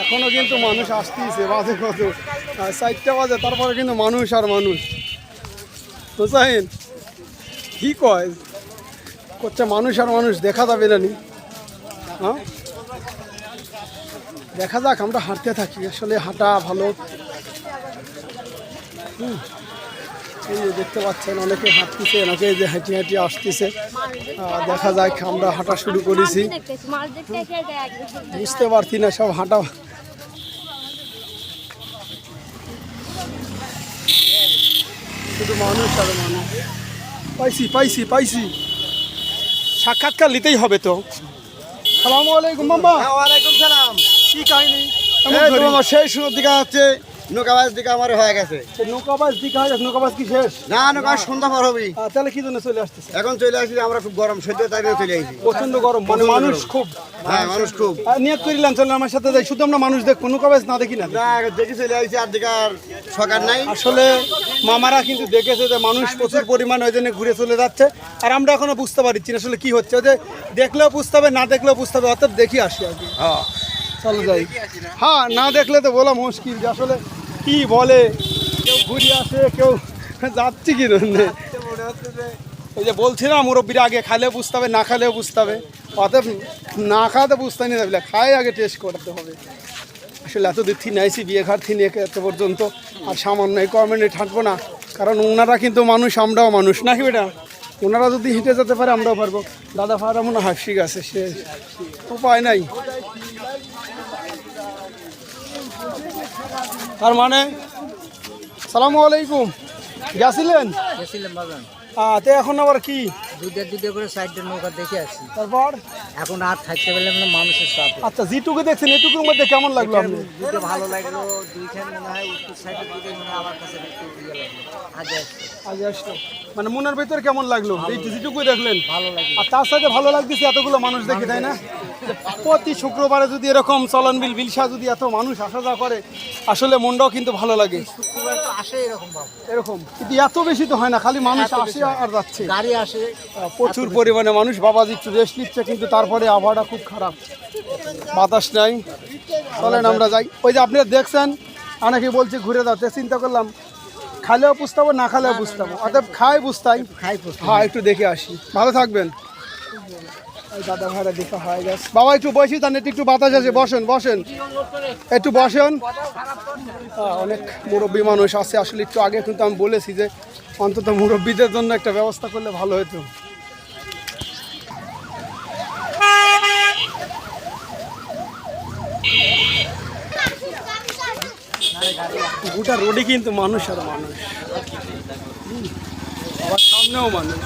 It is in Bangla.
এখনও কিন্তু মানুষ আসতেইছে বাজে কত চারটা বাজে তারপরে কিন্তু মানুষ আর মানুষ। হোসাইন কি কয়? করছে মানুষ আর মানুষ দেখা যাবে না নি। হ্যাঁ? দেখা যাক আমরা হাঁটতে থাকি। আসলে হাঁটা ভালো। হুম। এই যে দেখতে পাচ্ছেন অনেকে হাঁটতেছে অনেকে যে হাঁটি হাঁটি আসতেছে। দেখা যাক আমরা হাঁটা শুরু করেছি। বুঝতে পারছি না সব হাঁটা শুধু মানুষ আর মানুষ। পাইছি পাইছি পাইছি। সাক্ষাৎকার নিতেই হবে তো। সালামু আলাইকুম মাম্মা। ওয়ালাইকুম সালাম। কি কাহিনী? সেই শুরুর দিকে হচ্ছে নৌকাবাজ দিকে আমার হয়ে গেছে। সে নৌকাবাজ দিকে হয় নৌকাবাজ কি শেষ? না নৌকা সন্ধ্যা পর হবি তাহলে কি জন্য চলে আসতেছে? এখন চলে আসি আমরা খুব গরম সহ্য তাই চলে আসি। প্রচণ্ড গরম মানে মানুষ খুব। হ্যাঁ মানুষ খুব। নিয়ত করিলাম চলেন আমার সাথে যাই। শুধু আমরা মানুষ দেখব নৌকাবাজ না দেখি না না দেখি চলে আসি আর দিকে আর সকার নাই। আসলে মামারা কিন্তু দেখেছে যে মানুষ প্রচুর পরিমাণ ওই জন্য ঘুরে চলে যাচ্ছে। আর আমরা এখনও বুঝতে পারছি না আসলে কি হচ্ছে। ওই যে দেখলেও বুঝতে হবে না দেখলেও বুঝতে হবে অর্থাৎ দেখি আসি আর কি। হ্যাঁ। চলো যাই। হ্যাঁ না দেখলে তো বলা মুশকিল যে আসলে কি বলে? কেউ ঘুরে আসে, কেউ যাচ্ছে কি জন্যে ওই যে বলছিলাম, মুরব্বীরা আগে খাইলেও বুঝতে হবে, না খালেও বুঝতে হবে। অতএব না খাওয়াতে বুঝতে নিয়ে যাবে খাই আগে টেস্ট করতে হবে। আসলে এত দূর থেকে আইসি বিয়ে ঘাট থেকে নিয়ে এত পর্যন্ত, আর সামান্য এই কমেন্টে থাকব না। কারণ ওনারা কিন্তু মানুষ, আমরাও মানুষ, নাকি বেটা? ওনারা যদি হেঁটে যেতে পারে, আমরাও পারব। দাদা ফাদা মনে ঠিক আছে সে উপায় নাই। তার মানে সালামু আলাইকুম। গেছিলেন? তো এখন আবার কি? দুধে দুধে করে নৌকা দেখে আসি। তারপর? এখন আর থাকতে পারলাম না মানুষের আচ্ছা যেটুকু দেখছেন এটুকুর মধ্যে কেমন লাগল আপনি? ভালো লাগল দুইখান মনে হয় উত্তর মনে আমার কাছে আগে আসলো। মানে মনের ভিতর কেমন লাগল? এই যেটুকু দেখলেন। ভালো লাগল। আর তার সাথে ভালো লাগতেছে এতগুলো মানুষ দেখে তাই না? প্রতি শুক্রবারে যদি এরকম চলন বিল বিলসা যদি এত মানুষ আসা যাওয়া করে আসলে মনটাও কিন্তু ভালো লাগে। শুক্রবার তো আসে এরকম এরকম। কিন্তু এত বেশি তো হয় না খালি মানুষ আসে আর যাচ্ছে। গাড়ি আসে প্রচুর পরিমাণে মানুষ বাবাজি একটু রেস্ট নিচ্ছে কিন্তু তারপরে আবহাওয়াটা খুব খারাপ। বাতাস নাই। চলেন আমরা যাই। ওই যে আপনারা দেখছেন অনেকে বলছে ঘুরে যাচ্ছে চিন্তা করলাম খালেও হবে না খালেও হবে অর্থাৎ খাই বুঝতাই খাই হ্যাঁ একটু দেখে আসি। ভালো থাকবেন। দাদা ভাইরা দেখা হয়ে গেছে। বাবা একটু বসি তাহলে একটু একটু বাতাস আছে। বসেন বসেন। একটু বসেন। অনেক মুরব্বী মানুষ আছে। আসলে একটু আগে কিন্তু আমি বলেছি যে অন্তত মুরব্বীদের জন্য একটা ব্যবস্থা করলে ভালো হতো। গোটা রোডে কিন্তু মানুষ আর মানুষ। আবার সামনেও মানুষ।